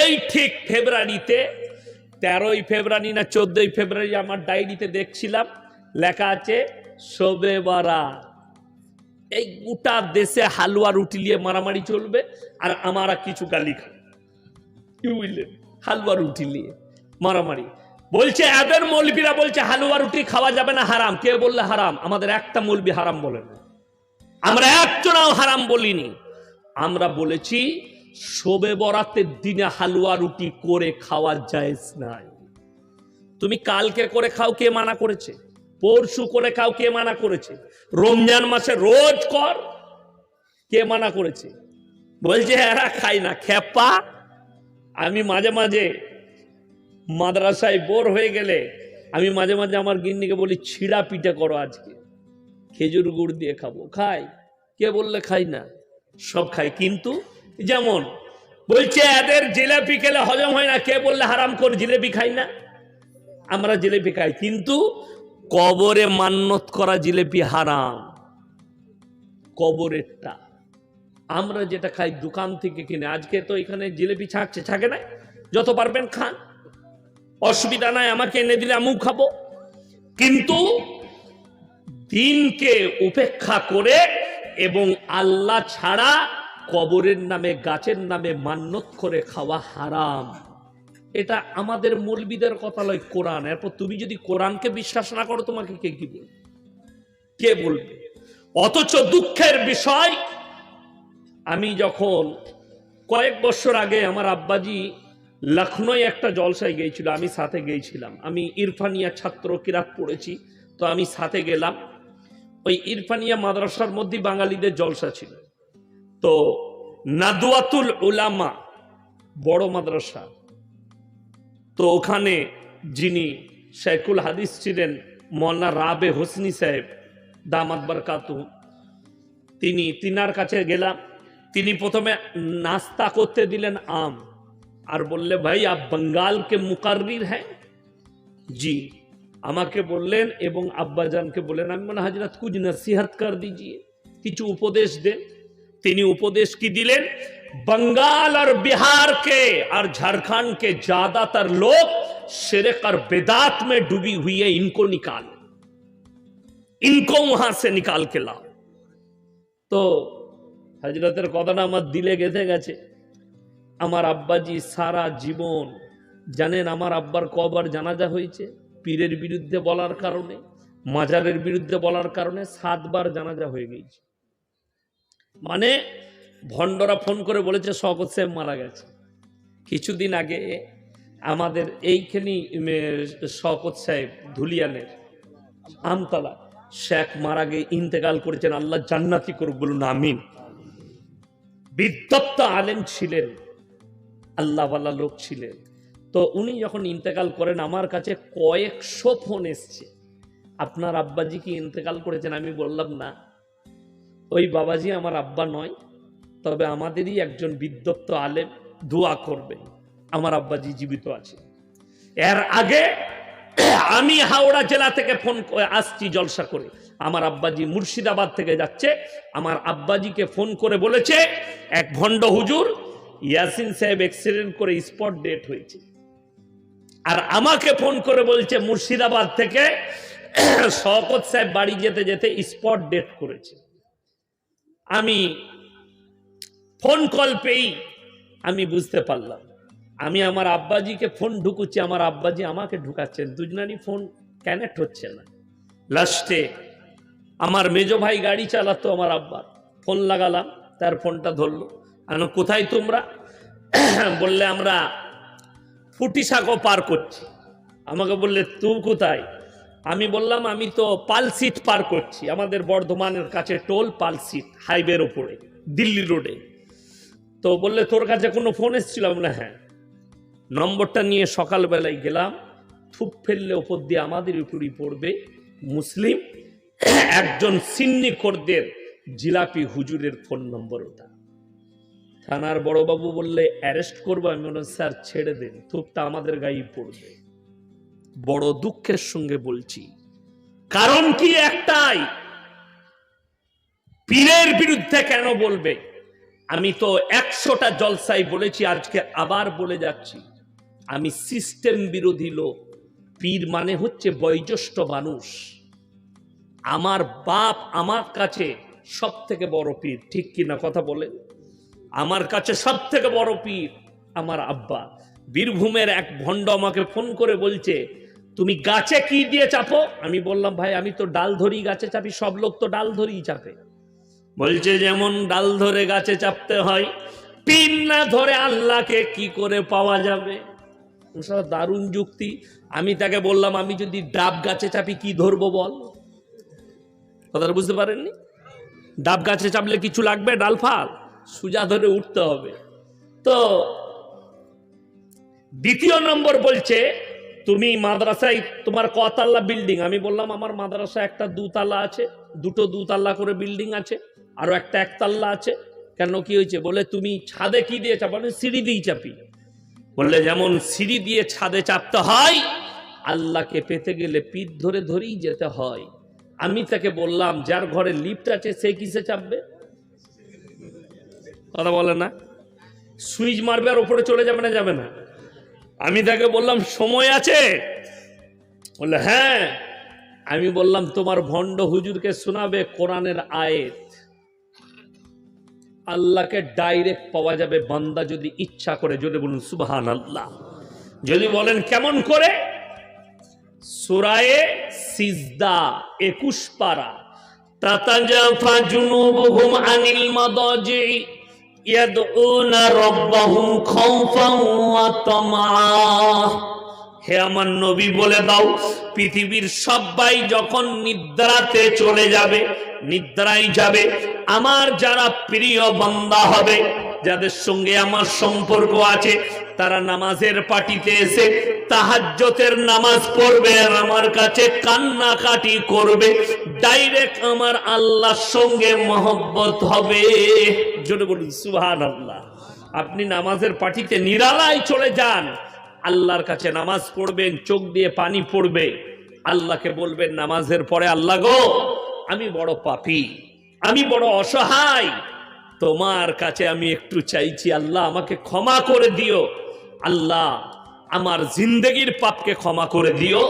এই ঠিক ফেব্রুয়ারিতে, তেরোই ফেব্রুয়ারি না চোদ্দই ফেব্রুয়ারি আমার ডায়েরিতে দেখছিলাম, লেখা আছে, শোবে বারা। এই গোটা দেশে হালুয়া রুটি নিয়ে মারামারি চলবে, আর আমারা কিছু গালি খাবে কি বুঝলেন? হালুয়া রুটি নিয়ে মারামারি। বলছে, এদের মৌলবীরা বলছে, হালুয়া রুটি খাওয়া যাবে না, হারাম। কে বললে হারাম? আমাদের একটা মৌলবি হারাম বলে না। আমরা একজনাও হারাম বলিনি। আমরা বলেছি শোবে বরাতের দিনে হালুয়া রুটি করে খাওয়া যায় নাই। তুমি কালকে করে খাও কে মানা করেছে? পরশু করে খাও কে মানা করেছে? রমজান মাসে রোজ কর, কে মানা করেছে? বলছে এরা খাই না খেপা আমি মাঝে মাঝে মাদ্রাসায় বোর হয়ে গেলে আমি মাঝে মাঝে আমার গিন্নিকে বলি, ছিঁড়া পিঠে করো আজকে, খেজুর গুড় দিয়ে খাব, খাই। কে বললে খাই না? সব খাই, কিন্তু যেমন, বলছে, এদের জিলেপি খেলে হজম হয় না। কে বললে হারাম করে জিলেপি খাই না? আমরা জিলেপি খাই, কিন্তু কবরে মান্যত করা জিলেপি হারাম। কবরেরটা। আমরা যেটা খাই দোকান থেকে কিনে, আজকে তো এখানে জিলেপি ছাঁকছে, ছাকে না যত পারবেন খান। অসুবিধা নাই, আমাকে এনে দিলে আমিও খাব। কিন্তু দিনকে উপেক্ষা করে এবং আল্লাহ ছাড়া কবরের নামে, গাছের নামে মান্যত করে খাওয়া হারাম। এটা আমাদের মৌলবিদের কথা লয় কোরআন। এরপর তুমি যদি কোরআনকে বিশ্বাস না করো, তোমাকে কে কি বলবে? কে বলবে? অথচ দুঃখের বিষয়, আমি যখন কয়েক বছর আগে আমার আব্বাজি লখনৌ একটা জলসায় গিয়েছিল, আমি সাথে গিয়েছিলাম। আমি ইরফানিয়া ছাত্র কিরাত পড়েছি, তো আমি সাথে গেলাম। ওই ইরফানিয়া মাদ্রাসার মধ্যে বাঙালিদের জলসা ছিল। তো নাদুয়াতুল উলামা, বড় মাদ্রাসা। তো ওখানে যিনি শেখুল হাদিস ছিলেন মৌলানা রাবে হোসনি সাহেব, দামাত বরকাতু তিনি তিনার কাছে গেলাম। তিনি প্রথমে নাস্তা করতে দিলেন আম। আর বললে, ভাই, আপ বঙ্গালকে মুকাররির হ্যাঁ? জি। আমাকে বললেন এবং আব্বাজানকে বললেন, আমি মানে হাজরাত কুছ নসিহত কর দিজিয়ে, কিছু উপদেশ দেন তিনি উপদেশ কি দিলেন बंगाल और बिहार के और झारखंड के ज्यादातर लोग शिरक और बेदात में डूबी हुई है इनको निकालो इनको वहां से निकाल के लाओ তো হজরতের কথাটা আমার দিলে গেঁথে গেছে আমার আব্বাজি সারা জীবন জানেন আমার আব্বার কবার জানাজা হয়েছে পীরের বিরুদ্ধে বলার কারণে মাজারের বিরুদ্ধে বলার কারণে সাতবার জানাজা হয়ে গেছে মানে ভণ্ডরা ফোন করে বলেছে শকত সাহেব মারা গেছে। কিছুদিন আগে আমাদের এইখানি শকত সাহেব ধুলিয়ানের আমতলা, শেখ মারা গিয়ে ইন্তেকাল করেছেন, আল্লাহ জান্নাতি করুক বলুন, আমিন। বিদ্যত্ত আলেম ছিলেন, আল্লাহওয়ালা লোক ছিলেন। তো উনি যখন ইন্তেকাল করেন, আমার কাছে কয়েকশো ফোন এসছে। আপনার আব্বাজি কি ইন্তেকাল করেছেন আমি বললাম না। ওই বাবাজি আমার আব্বা নয়, তবে আমাদেরই একজন বিদ্যত্ত আলেম দোয়া করবে। আমার আব্বাজি জীবিত আছে। এর আগে আমি হাওড়া জেলা থেকে ফোন আসছি জলসা করে। আমার আব্বাজি মুর্শিদাবাদ থেকে যাচ্ছে। আমার আব্বাজিকে ফোন করে বলেছে, এক ভণ্ড হুজুর, ইয়াসিন সাহেব অ্যাক্সিডেন্ট করে স্পট ডেট হয়েছে। আর আমাকে ফোন করে বলছে, মুর্শিদাবাদ থেকে শওকত সাহেব বাড়ি যেতে যেতে স্পট ডেট করেছে। আমি ফোন কল পেয়েই আমি বুঝতে পারলাম। আমি আমার আব্বাজিকে ফোন ঢুকুচ্ছি, আমার আব্বাজি আমাকে ঢুকাচ্ছেন। দুজনারই ফোন কানেক্ট হচ্ছে না। লাস্টে আমার মেজো ভাই গাড়ি চালাতো আমার আব্বার। ফোন লাগালাম, তার ফোনটা ধরলো। আমি কোথায় তোমরা? বললে, আমরা ফুটিসাঁকো পার করছি। আমাকে বললে, তুই কোথায়? আমি বললাম, আমি তো পালসিট পার করছি। আমাদের বর্ধমানের কাছে টোল পালসিট হাইওয়ের ওপরে, দিল্লি রোডে। তো বললে, তোর কাছে কোনো ফোন এসেছিল? বলে হ্যাঁ। নম্বরটা নিয়ে সকালবেলায় গেলাম। থুপ ফেললে ওপর দিয়ে আমাদের উপরই পড়বে মুসলিম। একজন সিন্নি খোরদের জিলাপি হুজুরের ফোন নম্বর ওটা। থানার বড়বাবু বললে, অ্যারেস্ট করব? আমি বললাম, স্যার, ছেড়ে দেন। থুপটা আমাদের গায়ে পড়বে। বড় দুঃখের সঙ্গে বলছি। কারণ কি একটাই? পীরের বিরুদ্ধে কেন বলবে? আমি তো একশোটা জলসাই বলেছি, আজকে আবার বলে যাচ্ছি। আমি সিস্টেম বিরোধী লোক। পীর মানে হচ্ছে বয়োজ্যেষ্ঠ মানুষ। আমার বাপ আমার কাছে সব থেকে বড় পীর, ঠিক কিনা কথা বলেন আমার কাছে সব থেকে বড় পীর আমার আব্বা। বীরভূমের এক ভণ্ড আমাকে ফোন করে বলছে তুমি গাছে কি দিয়ে চাপো? আমি বললাম, ভাই, আমি তো ডাল ধরি, গাছে চাপি, সব লোক তো ডাল ধরেই চাপে। বলছে, যেমন ডাল ধরে গাছে চাপতে হয় পিন না ধরে আল্লাহকে কি করে পাওয়া যাবে? দারুণ যুক্তি। আমি তাকে বললাম, আমি যদি ডাব গাছে চাপি, কি ধরবো বল? কথাটা বুঝতে পারেননি? ডাব গাছে চাপলে কিছু লাগবে? ডাল ফাল। সুজা ধরে উঠতে হবে। তো দ্বিতীয় নম্বর বলছে তুমি মাদ্রাসায়, তোমার কতাল্লা বিল্ডিং? আমি বললাম, আমার মাদ্রাসা একটা দুতলা আছে, দুটো দুতলা করে বিল্ডিং আছে, আরও একটা একতলা আছে। কেন কি হয়েছে? বলে, তুমি ছাদে কি দিয়ে চাপো আমি সিঁড়ি দিয়ে চাপি। বললে, যেমন সিঁড়ি দিয়ে ছাদে চাপতে হয়, আল্লাহকে পেতে গেলে পিঠ ধরে ধরেই যেতে হয়। আমি তাকে বললাম, যার ঘরে লিফট আছে, সে কিসে চাপবে? কথা বলে না। সুইচ মারবে আর ওপরে চলে যাবে না যাবে না। আমি তাকে বললাম, সময় আছে? বললে হ্যাঁ। আমি বললাম, তোমার ভণ্ড হুজুরকে শোনাবে কোরআনের আয়েত। আল্লাহকে ডাইরেক্ট পাওয়া যাবে বান্দা যদি ইচ্ছা করে। যদি বলুন সুবহান আল্লাহ যদি বলেন, কেমন করে? সুরায়ে সিজদা, একুশ পারা। তাতাজাফা জুনুবুহুম আনিল মাদাজি। হে আমার নবী বলে দাও, পৃথিবীর সবাই যখন নিদ্রাতে চলে যাবে নিদ্রাই যাবে, আমার যারা প্রিয় বন্দা হবে, যাদের সঙ্গে আমার সম্পর্ক আছে তারা নামাজের পাটিতে এসে তাহাজ্জতের নামাজ পড়বে আর আমার কাছে কান্নাকাটি করবে। ডাইরেক্ট আমার আল্লাহর সঙ্গে মহব্বত হবে। জোরে বলুন সুবহান আল্লাহ আপনি নামাজের পাটিতে নিরালায় চলে যান। আল্লাহর কাছে নামাজ পড়বেন, চোখ দিয়ে পানি পড়বে। আল্লাহকে বলবেন, নামাজের পরে আল্লাহ গো, আমি বড় পাপী, আমি বড় অসহায়। তোমার কাছে আমি একটু চাইছি, আল্লাহ আমাকে ক্ষমা করে দিও। আল্লাহ, আমার জিন্দেগির পাপকে ক্ষমা করে দিও।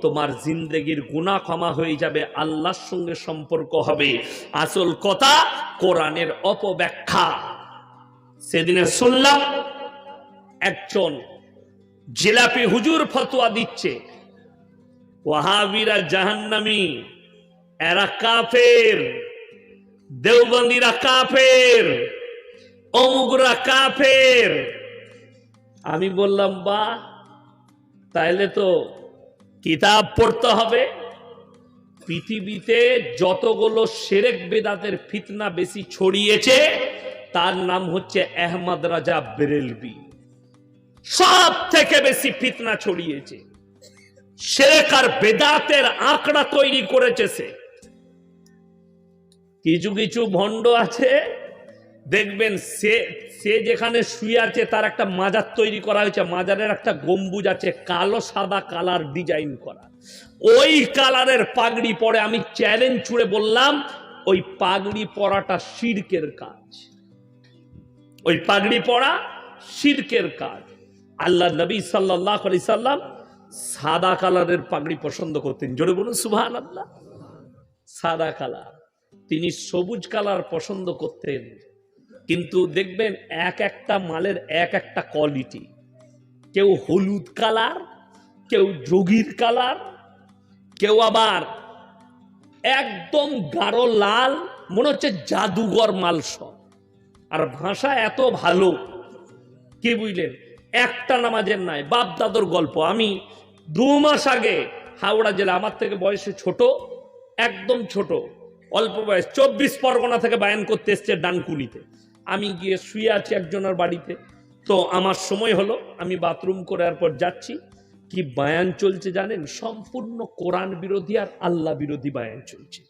তোমার জিন্দেগির গুণা ক্ষমা হয়ে যাবে, আল্লাহর সঙ্গে সম্পর্ক হবে। আসল কথা, কোরআনের অপব্যাখ্যা। সেদিনে শুনলাম, একজন জিলাপি হুজুর ফতোয়া দিচ্ছে, ওয়াহাবিরা জাহান্নামি, এরা কাফের, দেওবন্দিরা কাফের, অমুকরা কাফের আমি বললাম বা তাইলে তো কিতাব পড়তে হবে। পৃথিবীতে যতগুলো সেরেক বেদাতের ফিতনা বেশি ছড়িয়েছে, তার নাম হচ্ছে আহমদ রাজা বেরেলবি সব থেকে বেশি ফিতনা ছড়িয়েছে। সেরেক আর বেদাতের আঁকড়া তৈরি করেছে সে। কিছু কিছু ভণ্ড আছে দেখবেন সে সে যেখানে শুয়ে আছে, তার একটা মাজার তৈরি করা হয়েছে। মাজারের একটা গম্বুজ আছে, কালো সাদা কালার ডিজাইন করা। ওই কালারের পাগড়ি পরে আমি চ্যালেঞ্জ ছুড়ে বললাম, ওই পাগড়ি পরাটা শিরকের কাজ। ওই পাগড়ি পরা শিরকের কাজ। আল্লাহ নবী সাল্লাহ আলি সাল্লাম সাদা কালারের পাগড়ি পছন্দ করতেন। জোরে বলুন সুভান আল্লাহ সাদা কালার। তিনি সবুজ কালার পছন্দ করতেন। কিন্তু দেখবেন এক একটা মালের এক একটা কোয়ালিটি কেউ হলুদ কালার কেউ যোগীর কালার কেউ আবার একদম গাঢ় লাল, মনে হচ্ছে জাদুঘর মাল সব। আর ভাষা এত ভালো, কি বুঝলেন? একটা নামাজের নাই বাপ দাদর গল্প। আমি দু মাস আগে হাওড়া জেলা, আমার থেকে বয়সে ছোট, একদম ছোট, অল্প বয়স, চব্বিশ পরগনা থেকে বায়ান করতে এসছে ডানকুনিতে। আমি গিয়ে শুয়ে আছি একজনের বাড়িতে। তো আমার সময় হলো, আমি বাথরুম করার পর যাচ্ছি। কি বায়ান চলছে জানেন? সম্পূর্ণ কোরআন বিরোধী আর আল্লাহ বিরোধী বায়ান চলছে।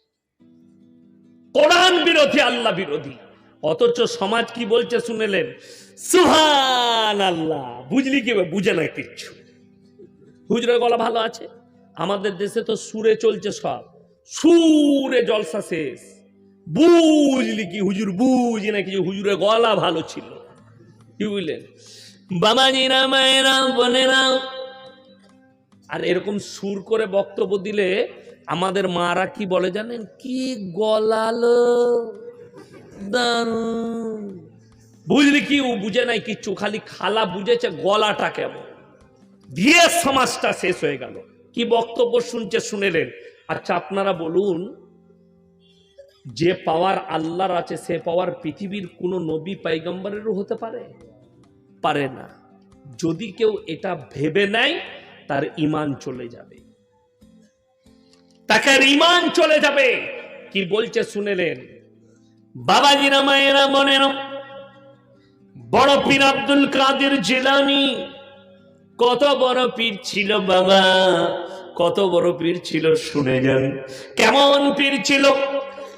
কোরআন বিরোধী, আল্লাহ বিরোধী। অথচ সমাজ কি বলছে শুনেলেন? সুহান আল্লাহ বুঝলি কি? বুঝে না কিচ্ছু। হুজরের গলা ভালো আছে? আমাদের দেশে তো সুরে চলছে সব। সুরে জলসা শেষ। বুঝলি কি হুজুর, বুঝি না কিছু। হুজুরের গলা ভালো ছিল। কি বুঝলেন বাবাজিরা মায়েরা, বোনেরা। আর এরকম সুর করে বক্তব্য দিলে আমাদের মারা কি বলে জানেন? কি গলালো বুঝলি কি, ও বুঝে নাই কিচ্ছু, খালি খালা বুঝেছে গলাটা কেমন। দিয়ে সমাজটা শেষ হয়ে গেল। কি বক্তব্য শুনছে শুনেলেন। আচ্ছা আপনারা বলুন যে পাওয়ার আল্লাহর আছে, সে পাওয়ার পৃথিবীর কোনো নবী পাইগম্বরেরও হতে পারে? পারে না। যদি কেউ এটা ভেবে নেয়, তার ইমান চলে যাবে। তাকে ইমান চলে যাবে। কি বলছে শুনেলেন? বাবাজিরা, মায়েরা মনে বড় পীর আব্দুল কাদের জেলানি, কত বড় পীর ছিল বাবা, কত বড় পীর ছিল শুনে যান। কেমন পীর ছিল?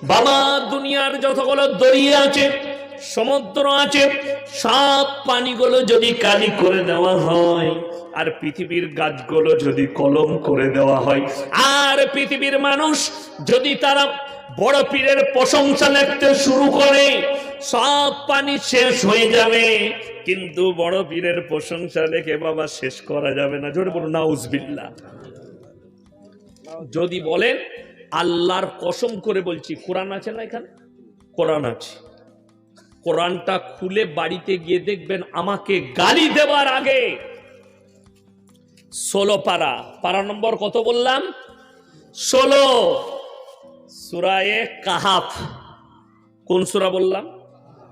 বাবা, দুনিয়ার যতগুলো দরিয়া আছে, সমুদ্র আছে, সব পানিগুলো যদি কালি করে দেওয়া হয়, আর পৃথিবীর গাছগুলো যদি কলম করে দেওয়া হয়, আর পৃথিবীর মানুষ যদি তারা বড় পীরের প্রশংসা লিখতে শুরু করে, সব পানি শেষ হয়ে যাবে। কিন্তু বড় পীরের প্রশংসা লেখে বাবা শেষ করা যাবে না। জোরে বলুন নাউজবিল্লা যদি বলেন আল্লাহর কসম করে বলছি, কোরআন আছে না এখানে? কোরআন আছে। কোরআনটা খুলে বাড়িতে গিয়ে দেখবেন, আমাকে গালি দেওয়ার আগে। ষোলো পারা। পারা নম্বর কত বললাম? ষোলো। সুরায়ে কাহাফ। কোন সুরা বললাম?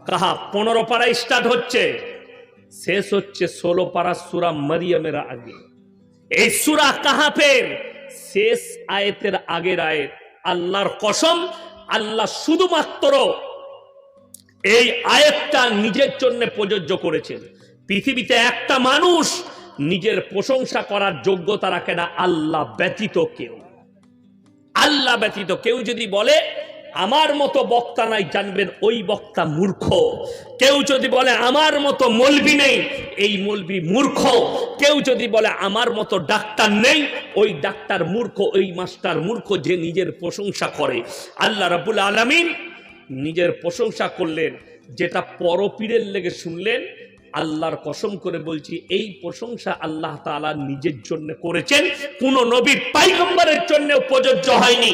কাহাফ। পনেরো পারা স্টার্ট হচ্ছে। শেষ হচ্ছে ষোলো পারা সুরা মারিয়ামের আগে। এই সুরা কাহাফের শেষ আয়েতের আগের আয়েত, আল্লাহর কসম, আল্লাহ শুধুমাত্র এই আয়েতটা নিজের জন্য প্রযোজ্য করেছেন। পৃথিবীতে একটা মানুষ নিজের প্রশংসা করার যোগ্যতা রাখে না, আল্লাহ ব্যতীত কেউ। আল্লাহ ব্যতীত কেউ যদি বলে আমার মতো বক্তা নাই, জানবেন ওই বক্তা মূর্খ। কেউ যদি বলে, আমার মতো মলবি নেই এই মলবি মূর্খ। কেউ যদি বলে, আমার মতো ডাক্তার নেই ওই ডাক্তার মূর্খ, ওই মাস্টার মূর্খ যে নিজের প্রশংসা করে। আল্লাহ রাবুল আলামিন নিজের প্রশংসা করলেন। যেটা পরপীরের লেগে শুনলেন, আল্লাহর কসম করে বলছি, এই প্রশংসা আল্লাহ তাআলা নিজের জন্য করেছেন। কোন নবীর পাইগম্বরের জন্য প্রযোজ্য হয়নি।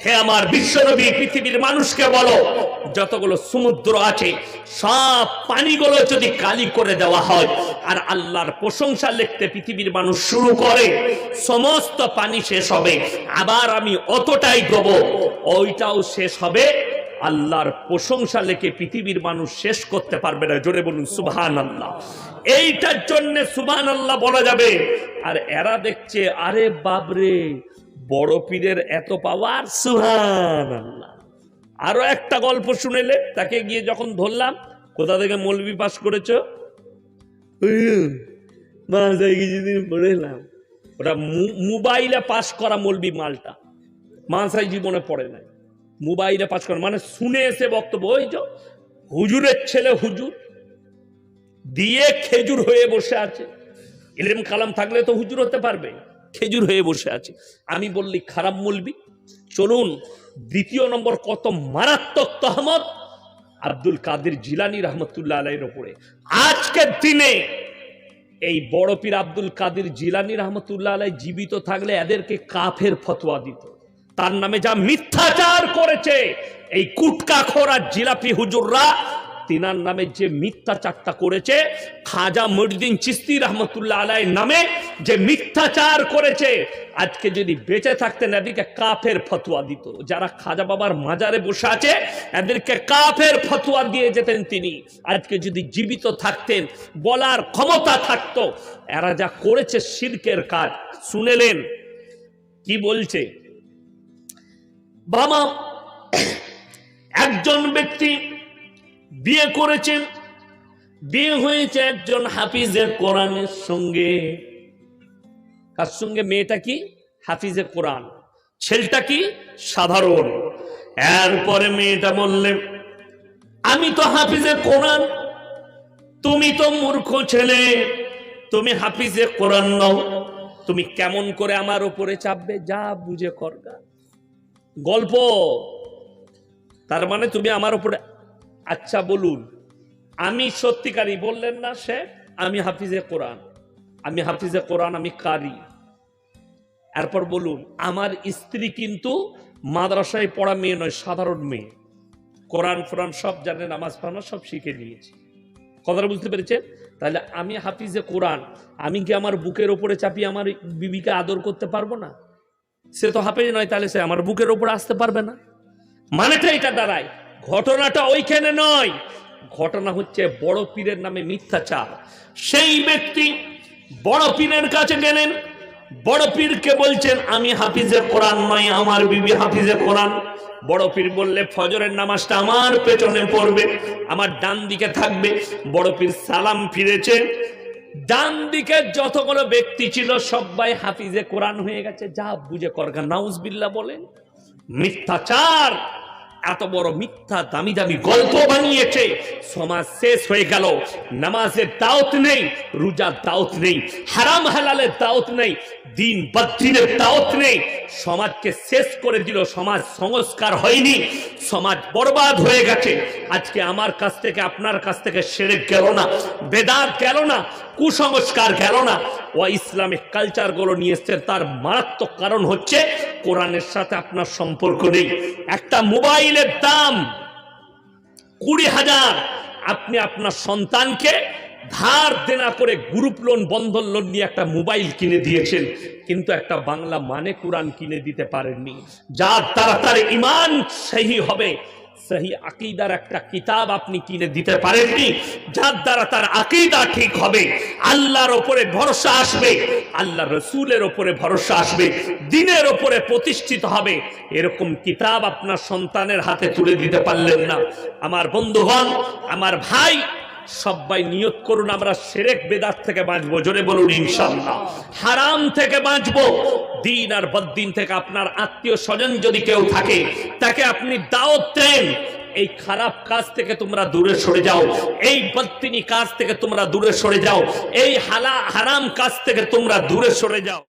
হে আমার বিশ্বনবী, পৃথিবীর মানুষকে বলো, যতগুলো সমুদ্র আছে, সব পানিগুলো যদি কালি করে দেওয়া হয়, আর আল্লাহর প্রশংসা লিখতে পৃথিবীর মানুষ শুরু করে, সমস্ত পানি শেষ হবে, আবার আমি অতটাই দেব, ওইটাও শেষ হবে, আল্লাহর প্রশংসা লেখে পৃথিবীর মানুষ শেষ করতে পারবে না, জোরে বলুন সুবহান আল্লাহ এইটার জন্য সুবহান আল্লাহ বলা যাবে, আর এরা দেখছে, আরে বাবরে বড় পীরের এত পাওয়ার? সুহান আল্লাহ আরও একটা গল্প শুনেলে তাকে গিয়ে যখন ধরলাম, কোথা থেকে মৌলবি পাস করেছ? মাসায় কিছুদিন পড়েলাম ওটা মোবাইলে পাস করা মৌলবি মালটা। মাসাই জীবনে পড়ে নাই। মোবাইলে পাস করা মানে শুনে এসে বক্তব্য, ওই যে হুজুরের ছেলে হুজুর, দিয়ে খেজুর হয়ে বসে আছে। ইলেম কালাম থাকলে তো হুজুর হতে পারবে। খেজুর হয়ে বসে আছে। আমি বললি, খারাপ মলবি চলুন, দ্বিতীয় নম্বর কত মারাত্মক তহমত? আব্দুল কাদের জিলানি রহমতুল্লাহ আলাইয়ের ওপরে। আজকের দিনে এই বড় পীর আব্দুল কাদের জিলানি রহমতুল্লাহ আলাই জীবিত থাকলে এদেরকে কাফের ফতোয়া দিত। তার নামে যা মিথ্যাচার করেছে, এই কুটকা খোরা জিলাপি হুজুররা তিনার নামে যে মিথ্যাচারটা করেছে, খাজা মরিদিন চিস্তি রহমতুল্লাহ আলাই নামে যে মিথ্যাচার করেছে, আজকে যদি বেঁচে থাকতেন এদিকে কাফের ফতুয়া দিত। যারা খাজা বাবার মাজারে বসে আছে, এদেরকে কাফের ফতুয়া দিয়ে যেতেন তিনি। আজকে যদি জীবিত থাকতেন, বলার ক্ষমতা থাকতো। এরা যা করেছে শিরকের কাজ, শুনেলেন? কি বলছে? বাবা, একজন ব্যক্তি বিয়ে করেছেন। বিয়ে হয়েছে একজন হাফিজে কোরআনের সঙ্গে। কার সঙ্গে? মেয়েটা কি? হাফিজে কোরআন। ছেলেটা কি? সাধারণ। এরপরে মেয়েটা বললে, আমি তো হাফিজে কোরআন। তুমি তো মূর্খ ছেলে। তুমি হাফিজে কোরআন নাও। তুমি কেমন করে আমার উপরে চাপবে? যা বুঝে করগা গল্প। তার মানে তুমি আমার উপরে আচ্ছা বলুন, আমি সত্যিকারই বললেন না সে? আমি হাফিজে কোরআন। আমি হাফিজে কোরআন, আমি কারি। এরপর বলুন, আমার স্ত্রী কিন্তু মাদ্রাসায় পড়া মেয়ে নয়, সাধারণ মেয়ে। কোরআন ফোরান সব জানে, নামাজ পড়ানো সব শিখে নিয়েছে। কথাটা বুঝতে পেরেছেন? তাহলে আমি হাফিজে কোরআন, আমি কি আমার বুকের ওপরে চাপিয়ে আমার বিবিকে আদর করতে পারব না? সে তো হাফেজ নয়, তাহলে সে আমার বুকের ওপরে আসতে পারবে না? মানেটা এটা দাঁড়ায়। ঘটনাটা ওইখানে নয়। ঘটনা হচ্ছে বড় পীরের নামে মিথ্যাচার। সেই ব্যক্তি বড় পীরের কাছে গেলেন। বড় পীরকে বলছেন, আমি হাফিজে কোরআন নয় আমার বিবি হাফিজে কোরআন। বড় পীর বললে, ফজরের নামাজটা আমার পেছনে পড়বে, আমার ডান দিকে থাকবে। বড় পীর সালাম ফিরেছে। ডান দিকে যতগুলো ব্যক্তি ছিল, সবাই হাফিজে কোরআন হয়ে গেছে। যা বুঝে করগা নাউজবিল্লা বলেন, মিথ্যাচার। এত বড় মিথ্যা দামি দামি গল্প বানিয়েছে। সমাজ শেষ হয়ে গেল। নামাজের দাওত নেই রোজার দাওত নেই, হারাম হালালের দাওত নেই, দিন বদ্দিনের দাওত নেই। সমাজকে শেষ করে দিল, সমাজ সংস্কার হয়নি। সমাজ বরবাদ হয়ে গেছে। আজকে আমার কাছ থেকে, আপনার কাছ থেকে সেরে গেল না। বেদাত গেল না। কুসংস্কার না। ও ইসলামিক কালচারগুলো নিয়ে এসছেন তার মারাত্মক কারণ হচ্ছে কোরআনের সাথে আপনার সম্পর্ক নেই। একটা মোবাইলের দাম কুড়ি হাজার। আপনি আপনার সন্তানকে ধার দেনা করে গ্রুপ লোন বন্ধন লোন নিয়ে একটা মোবাইল কিনে দিয়েছেন, কিন্তু একটা বাংলা মানে কোরআন কিনে দিতে পারেননি। যার দ্বারা তার ইমান সেই হবে। সেই আকিদার একটা কিতাব আপনি কিনে দিতে পারেননি, যার দ্বারা তার আকিদা ঠিক হবে। আল্লাহর ওপরে ভরসা আসবে আল্লাহ রসুলের ওপরে ভরসা আসবে, দিনের ওপরে প্রতিষ্ঠিত হবে। এরকম কিতাব আপনার সন্তানের হাতে তুলে দিতে পারলেন না। আমার বন্ধুগণ, আমার ভাই সবাই নিয়ত করুন, আমরা সেরেক বেদাত থেকে বাঁচবো, জোরে বলুন ইনশাল্লাহ হারাম থেকে বাঁচবো, দিন আর বদ্দিন থেকে আপনার আত্মীয় স্বজন যদি কেউ থাকে, তাকে আপনি দাওয়াত দেন, এই খারাপ কাজ থেকে তোমরা দূরে সরে যাও, এই বদ্দিনী কাজ থেকে তোমরা দূরে সরে যাও, এই হালা হারাম কাজ থেকে তোমরা দূরে সরে যাও।